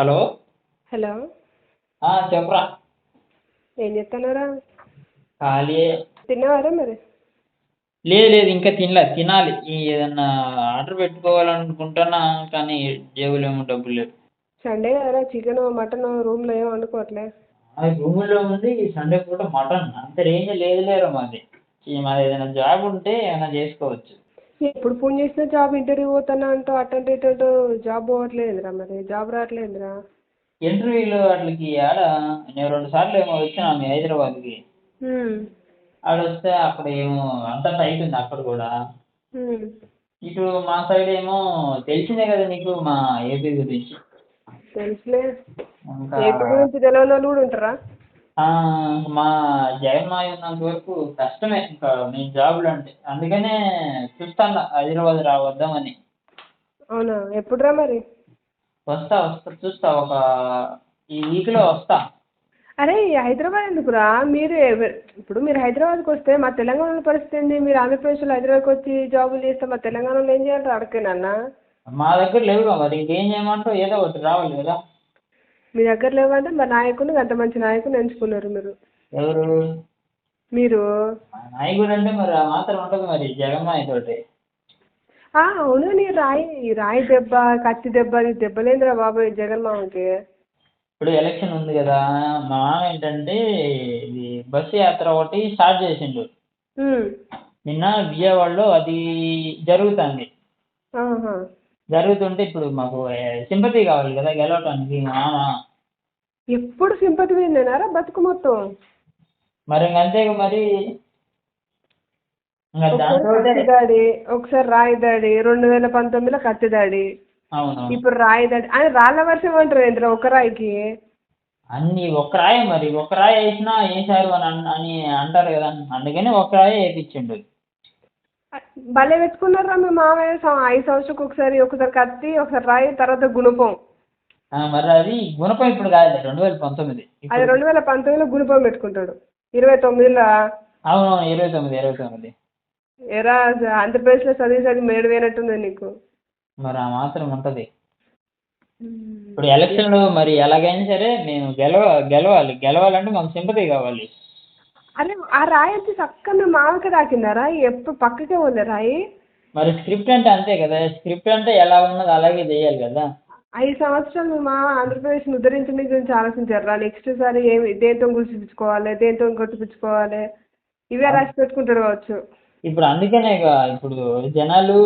Hello hello ఆ, చెప్పురా. ఏం చేస్తున్నారా ఖాళీ. తిన్నావారా మరి? లేదు లేదు ఇంకా తినలే తినాలి. ఈ ఏదన్నా ఆర్డర్ పెట్టుకోవాలనుకుంటున్నా కానీ జేబులో ఏమో డబ్బులు లేవు. సండే కదరా చికెన్ మటన్ రూమ్లో ఏం వండుకోవట్లే? రూములో ఉంది ఈ సండే పూట మటన్. అంత రేంజ్ లేదు లేరా మాది మాది ఏదైనా జాబ్ ఉంటే ఏమైనా చేసుకోవచ్చు. ఎప్పుడు ఫోన్ చేసినా జాబ్ ఇంటర్వ్యూ పోతానా అంటూ అటెండ్ ఇటెంట్ జాబ్ పోవట్లేదురా మరి. జాబ్ రావట్లేదురా. ఇంటర్వ్యూలు వాటికి ఆడ నేను రెండు సార్లు ఏమో వచ్చినా మీ హైదరాబాద్కి. ఆడ వస్తే అక్కడ ఏమో అంతా టైట్ ఉంది అక్కడ కూడా. ఇటు మా సైడ్ ఏమో తెలిసిందే కదా నీకు మా ఏపీ గురించి. తెలుసులే. ఇంకా ఏపీ గురించి తెలియని వాళ్ళు కూడా ఉంటారా? మా జగన్ మాయ ఉన్నంత వరకు కష్టమే ఇంకా మీ జాబులు అంటే. అందుకనే చూస్తాను హైదరాబాద్ రా వద్దామని అవునా ఎప్పుడురా మరి? వస్తా వస్తా చూస్తా. ఒక ఈ వీక్లో వస్తా. అరే హైదరాబాద్ ఎందుకురా మీరు ఎవ- ఇప్పుడు మీరు హైదరాబాద్కి వస్తే మా తెలంగాణలో పరిస్థితి ఏంది? మీరు ఆంధ్రప్రదేశ్లో హైదరాబాద్కి వచ్చి జాబులు చేస్తే మా తెలంగాణలో ఏం చేయాలి అడగకేనన్నా మా దగ్గర లేవుగా. మరి ఇంకేం చేయమంటావు ఏదో ఒకటి రావాలి కదా. మీ దగ్గర లేవంటే మా నాయకుడిని అంత మంచి నాయకుని ఎంచుకున్నారు మీరు. ఎవరు? మీరు? నాయకుడు అంటే మరి ఆ మాత్రం ఉంటుంది మరి జగన్ మాయ తోటి. ఆ, అవును నీ రాయి ఈ రాయి దెబ్బ కత్తి దెబ్బ నీ దెబ్బలేందిరా బాబు ఈ జగన్ మామకి. ఇప్పుడు ఎలక్షన్ ఉంది కదా మా మామ ఏంటంటే ఇది బస్సు యాత్ర ఒకటి స్టార్ట్ చేసిండు. నిన్న విజయవాడలో అది జరుగుతుంది. ఆహా. జరుగుతుంటే ఇప్పుడు మాకు సింపతి కావాలి కదా గెలవటానికి మా ఎప్పుడు సింపతి పోయిందేనారా బతుకు మొత్తం. మరి అంతేగా మరి. ఇంకా ఒకసారి దాంతో కత్తి దాడి ఒకసారి రాయి దాడి రెండు వేల పంతొమ్మిదిలో కత్తి దాడి. అవును ఇప్పుడు రాయి దాడి. ఆయన రాళ్ళ వర్షం అంటారు ఏంద్రా ఒక రాయికి? అన్ని ఒక రాయి మరి. ఒక రాయి వేసినా వేసారు అని అన్- అని అంటారు కదా. అందుకని ఒక రాయి వేయించిండు భలే పెట్టుకున్నారా మీ మామయ్య. ఐదు సంవత్సరాలకు ఒకసారి ఒకసారి కత్తి ఒకసారి రాయి తర్వాత గుణపం. మరి అది గుణపం ఇప్పుడు కాదు రెండు వేల పంతొమ్మిది. అది రెండు వేల పంతొమ్మిదిలో గుణపం పెట్టుకుంటాడు. ఇరవై తొమ్మిదిలో అవును ఇరవై తొమ్మిది ఇరవై తొమ్మిది. ఎరా ఆంధ్రప్రదేశ్లో చదివి చదివి మేడు పోయినట్టుంది నీకు. మరి ఆ మాత్రం ఉంటుంది. ఇప్పుడు ఎలక్షన్లు మరి ఎలాగైనా సరే మేము గెలవ గెలవాలి. గెలవాలంటే మాకు సింపతి కావాలి. అరే ఆ రాయి వచ్చి చక్కగా మీ మామకి తాకిందారా ఎప్పుడు పక్కకే ఉంది రాయి? మరి స్క్రిప్ట్ అంటే అంతే కదా. స్క్రిప్ట్ అంటే ఎలా ఉన్నది అలాగే చేయాలి కదా. ఐదు సంవత్సరాలు మీ మామ ఆంధ్రప్రదేశ్ని ఉద్ధరించడం గురించి ఆలోచించారా నెక్స్ట్ సారి ఏమి దేంతో గుర్తిపించుకోవాలి దేంతో కొట్టిపించుకోవాలి ఇవే రాసి పెట్టుకుంటారు కావచ్చు. ఇప్పుడు అందుకనే ఇప్పుడు జనాలు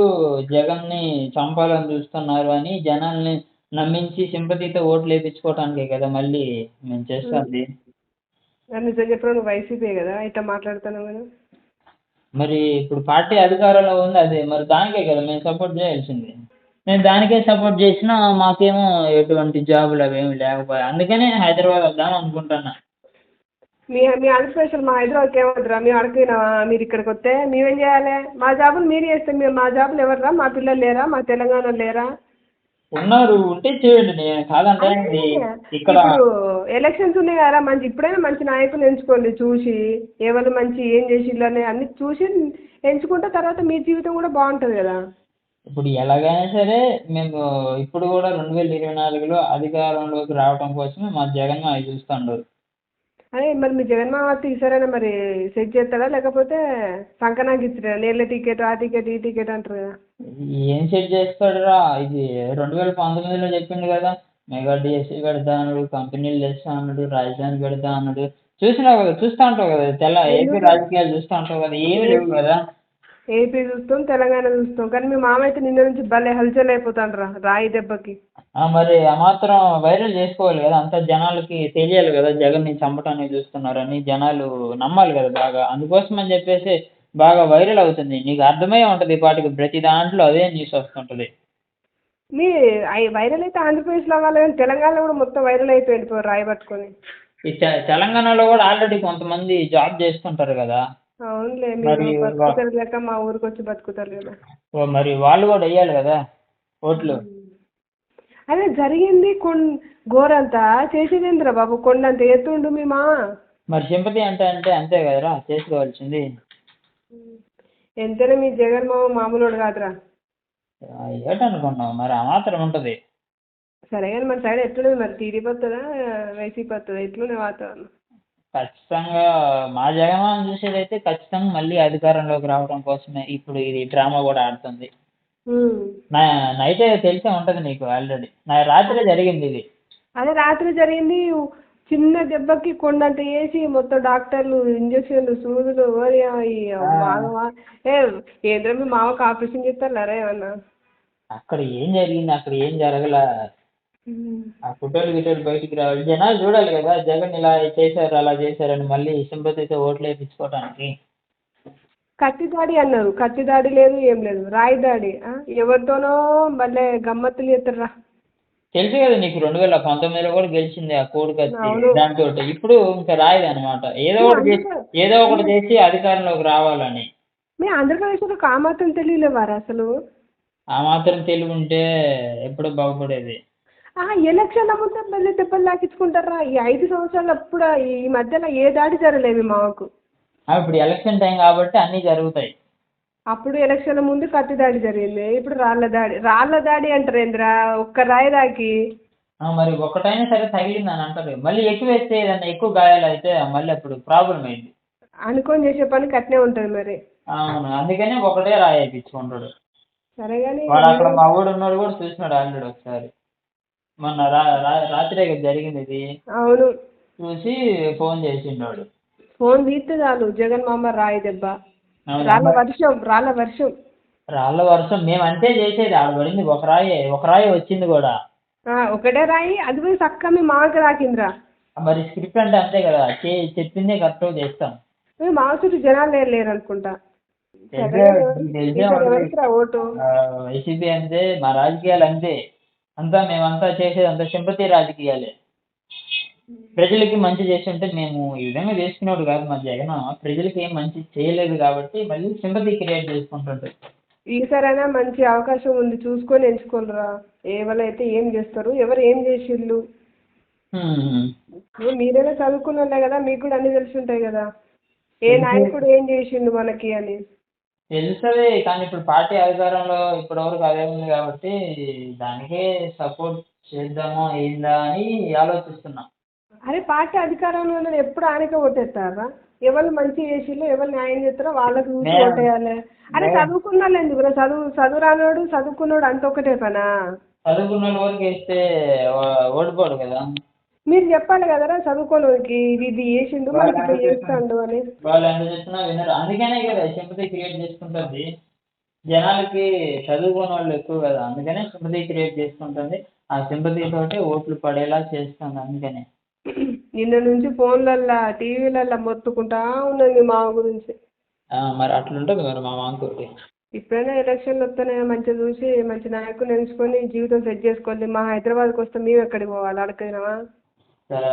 జగన్ని చంపాలని చూస్తున్నారు అని జనాల్ని నమ్మించి సింపతితో ఓట్లు వేయించుకోవటానికే కదా మళ్ళీ మేము చేస్తుంది. నన్ను నిజం చెప్పడం నువ్వు వైసీపీ కదా ఇట్లా మాట్లాడుతున్నావు కదా. మరి ఇప్పుడు పార్టీ అధికారంలో ఉంది అదే మరి దానికే కదా మేము సపోర్ట్ చేయాల్సింది. నేను దానికే సపోర్ట్ చేసినా మాకేమో ఎటువంటి జాబులు అవేమి లేకపోయాయి అందుకనే హైదరాబాద్ వద్దాం అనుకుంటున్నా. మీ మీ ఆంధ్రప్రదేశ్ మా హైదరాబాద్కి ఏమవుతురా మేము అడగపోయినావా మీరు ఇక్కడికి వస్తే? మేమేం చేయాలి? మా జాబులు మీరు చేస్తే మేము మా జాబులు ఎవర్రా? మా పిల్లలు లేరా? మా తెలంగాణ లేరా? ఉన్నారు ఉంటే చేయండి. నేను కాదంటే ఇక్కడ ఎలక్షన్స్ ఉన్నాయి కదా మంచి ఇప్పుడైనా మంచి నాయకులు ఎంచుకోండి చూసి ఎవరు మంచి ఏం చేసిళ్ళు అని అన్ని చూసి ఎంచుకుంటే తర్వాత మీ జీవితం కూడా బాగుంటుంది కదా. ఇప్పుడు ఎలాగైనా సరే మేము ఇప్పుడు కూడా రెండు వేల ఇరవై నాలుగులో అధికారంలోకి రావడం కోసమే మా జగన్ అవి చూస్తుండ్రు అదే మరి మీ జగన్మోహన్ ఈసారైనా మరి సెట్ చేస్తాడా లేకపోతే సంకనాకి ఇచ్చాడా నేర్ల టికెట్ ఆ టికెట్ ఈ టికెట్ అంటారు కదా. ఏం సెట్ చేస్తాడురా? ఇది రెండు వేల పంతొమ్మిదిలో చెప్పిండు కదా మెగా డిఎస్సీ పెడతా అన్నాడు కంపెనీలు తెస్తా అన్నాడు రాజధాని పెడతా అన్నాడు. చూసినావు కదా చూస్తూ ఉంటావు కదా తెల్ల ఏపీ రాజకీయాలు చూస్తూ ఉంటావు కదా ఏమీ లేవు కదా. ఏపీ చూస్తాం తెలంగాణ చూస్తాం. కానీ మీ మామ అయితే నిన్న నుంచి భలే హల్చల్ అయిపోతాడు రా రాయి దెబ్బకి. మరి ఆ మాత్రం వైరల్ చేసుకోవాలి కదా. అంత జనాలకి తెలియాలి కదా జగన్ని చంపటానికి చూస్తున్నారని. జనాలు నమ్మాలి కదా బాగా. అందుకోసం అని చెప్పేసి బాగా వైరల్ అవుతుంది. నీకు అర్థమై ఉంటుంది పాటికి. ప్రతి దాంట్లో అదే న్యూస్ వస్తుంటుంది. మీ వైరల్ అయితే ఆంధ్రప్రదేశ్లో అవ్వాలి కానీ తెలంగాణలో కూడా మొత్తం వైరల్ అయిపోయింది రాయి పట్టుకొని. తెలంగాణలో కూడా ఆల్రెడీ కొంతమంది జాబ్ చేస్తుంటారు కదా. అవునులే మరి బతుకుతారు లేక మా ఊరికి వచ్చి బతుకుతారు కదా. ఓ మరి వాళ్ళు కూడా వెయ్యాలి కదా ఓట్లు? అదే జరిగింది కొన్ గోరంతా చేసేదేంద్రా బాబు? కొండంత ఎత్తుండు మీ మామ? మరి సింపతి అంటే అంటే అంతే కదరా చేసుకోవాల్సింది. ఎంతైనా మీ జగన్ మామ మామూలుడు కాదురా. ఏటనుకున్నావు? మరి ఆ మాత్రం ఉంటుంది. సరే కానీ మన సైడ్ ఎట్లున్నది? మరి టీడీపీ వస్తుందా వైసీపీ వస్తుందా వాతావరణం? ఖచ్చితంగా మా జగన్మోహన్ చూసేదైతే ఖచ్చితంగా మళ్ళీ అధికారంలోకి రావడం కోసమే ఇప్పుడు ఇది డ్రామా కూడా ఆడుతుంది. నా నైట్ తెలిసే ఉంటుంది నీకు ఆల్రెడీ. నా రాత్రి జరిగింది ఇది. అదే రాత్రి జరిగింది. చిన్న దెబ్బకి కొండంత వేసి మొత్తం డాక్టర్లు ఇంజక్షన్లు సూదులు ఓరి ఈ బాగా ఏ ఏంద్ర మీ మామకు ఆపరేషన్ చేస్తారా ఏమన్నా? అక్కడ ఏం జరిగింది? అక్కడ ఏం జరగల? ఆ ఫోటోలు గిటోలు బయటికి రావాలి జనాలు చూడాలి కదా. జగన్ ఇలా చేశారు అలా చేశారని మళ్ళీ సింపతితో ఓట్లు వేయించుకోవడానికి కత్తి దాడి అన్నారు. కత్తి దాడి లేదు ఏం లేదు. రాయి దాడి. ఆ? ఎవరితోనో భలే గమ్మత్తులు చేస్తారా తెలుసు కదా నీకు రెండు వేల పంతొమ్మిదిలో కూడా గెలిచింది ఆ కోడి కత్తి. దాంతో ఇప్పుడు ఇంకా రాయదు అనమాట ఏదో ఒకటి చేసి ఏదో ఒకటి చేసి అధికారంలోకి రావాలని. మీ ఆంధ్రప్రదేశ్లో కామాత్రం తెలియలేవారా అసలు? ఆ మాత్రం తెలివి ఉంటే ఎప్పుడో బాగుపడేది. ఆ ఎలక్షన్ల ముందే మళ్ళీ దెబ్బలు తాకించుకుంటారా ఈ ఐదు సంవత్సరాలు అప్పుడు ఈ మధ్యలో ఏ దాడి జరగలేదు మీ మామకు? ఆ, ఇప్పుడు ఎలక్షన్ టైం కాబట్టి అన్నీ జరుగుతాయి. అప్పుడు ఎలక్షన్ల ముందు కత్తి దాడి జరిగింది. ఇప్పుడు రాళ్ళ దాడి. రాళ్ళ దాడి అంటారు ఏంద్రా ఒక్క రాయి దాకి. మరి ఒకటైనా సరే తగిలింది అని అంటారు మళ్ళీ ఎక్కువ వేస్తే ఏదన్నా ఎక్కువ గాయాలు అయితే మళ్ళీ అప్పుడు ప్రాబ్లం అయింది. అనుకొని చేసే పని కట్నే ఉంటుంది మరి. అవును. అందుకనే ఒకటే రాయి వేయించుకుంటాడు. సరే కానీ వాడు అక్కడ మా ఊడు ఉన్నాడు కూడా చూసినాడు ఆల్రెడీ ఒకసారి. మొన్న రా రా- రాత్రే కదా జరిగింది ఇది అవును. చూసి ఫోన్ చేసిండాడు. ఫోన్ తీస్తే చాలు జగన్ మామ రాయి దెబ్బ. అవును. రాళ్ళ వర్షం రాళ్ళ వర్షం. రాళ్ళ వర్షం మేము అంతే చేసేది. ఆడ పడింది ఒక రాయి ఒక రాయి వచ్చింది కూడా. ఆ, ఒకటే రాయి అది పోయి చక్క మీ మామకి రాకిందిరా మరి స్క్రిప్ట్ అంటే అంతే కదా చే చెప్పిందే కరెక్ట్గా చేస్తాం. మీ మామ చుట్టూ జనాలు లేరు లేరు అనుకుంటా తెలిసే తెలిసే ఇక్కడ ఉంటుంది. ఎవరికిరా ఓటు? ఆ, వైసీపీ అంతే మా రాజకీయాలు అంతే. అంతా మేమంతా చేసేది అంతా సింపతి రాజకీయాలే. ప్రజలకి మంచి చేసి ఉంటే మేము ఈ విధంగా చేసుకునేవాడు కాదు మా జగన్. ప్రజలకి ఏం మంచి చేయలేదు కాబట్టి మళ్ళీ సింపతి క్రియేట్ చేసుకుంటుంటారు ఈసారైనా మంచి అవకాశం ఉంది చూసుకొని ఎంచుకోలేరా ఎవరైతే ఏం చేస్తారు ఎవరు ఏం చేసిళ్ళు? మీరైనా చదువుకున్న వాళ్ళే కదా మీకు కూడా అన్ని తెలిసి ఉంటాయి కదా. ఏ నాయకుడు ఏం చేసిండు మనకి అని. తెలుస్తుంది కానీ ఇప్పుడు పార్టీ అధికారంలో ఇప్పటివరకు అదే ఉంది కాబట్టి దానికే సపోర్ట్ చేద్దామా ఏందా అని ఆలోచిస్తున్నా. అరే పార్టీ అధికారంలో ఉన్నది ఎప్పుడు ఆయనకే ఓటేస్తారా? ఎవరు మంచి చేసిళ్ళు ఎవరు న్యాయం చేస్తారో వాళ్ళకి చూసి ఓటేయాలి. అరే చదువుకున్న వాళ్ళు ఎందుకురా చదువు చదువు రానోడు చదువుకున్నోడు అంత ఒకటే పనా? చదువుకున్న వాళ్ళ వరకు వేస్తే ఓడిపోడు కదా. మీరు చెప్పాలి కదరా చదువుకోనోడికి ఇది ఇది చేసిండు మనకి ఇట్లా చేస్తాడు అని. వాళ్ళు ఎంత చెప్పినా వినరు. అందుకనే కదా సింపతి క్రియేట్ చేసుకుంటుంది. జనాలకి చదువుకున్న వాళ్ళు ఎక్కువ కదా అందుకనే సింపతి క్రియేట్ చేసుకుంటుంది. ఆ సింపతి తోటి ఓట్లు పడేలా చేస్తుంది అందుకనే. నిన్న నుంచి ఫోన్లల్లో టీవీలల్లో మొత్తుకుంటా ఉన్నది మీ మామ గురించి. ఆ, మరి అట్లుంటుంది మరి మా మాంకోటి ఇప్పుడైనా ఎలక్షన్లు వస్తున్నాయి మంచిగా చూసి మంచి నాయకుని ఎంచుకొని జీవితం సెట్ చేసుకోవాలి. మా హైదరాబాద్కి వస్తే మేము ఎక్కడికి పోవాలి? అడగదినామా సరే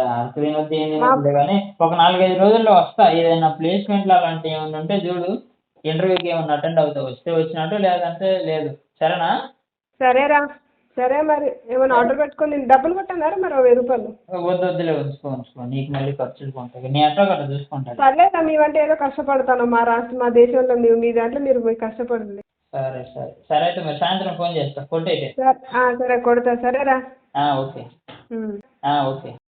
వద్ద కానీ ఒక నాలుగైదు రోజుల్లో వస్తా. ఏదైనా ప్లేస్మెంట్లు అలాంటివి ఏమైనా ఉంటే చూడు. ఇంటర్వ్యూకి ఏమైనా అటెండ్ అవుతావు. వస్తే వచ్చినట్టు లేదంటే లేదు. సరేనా? సరేరా సరే మరి. ఏమైనా ఆర్డర్ పెట్టుకొని నేను డబ్బులు కొట్టన్నారా మరి వెయ్యి రూపాయలు? వద్దు వద్దులే ఉంచుకో ఉంచుకో. నీకు మళ్ళీ ఖర్చులు కొంటాయి. నీ అట్లా గట్రా చూసుకుంటాను సర్లేదా మేమంటే ఏదో కష్టపడతాను. మా రాష్ట్ర మా దేశంలో మేము మీ దాంట్లో మీరు పోయి కష్టపడండి. సరే సరే. సరే అయితే మరి సాయంత్రం ఫోన్ చేస్తా. కొట్టేటే సరే కొడతా. సరేరా? ఓకే. ఓకే.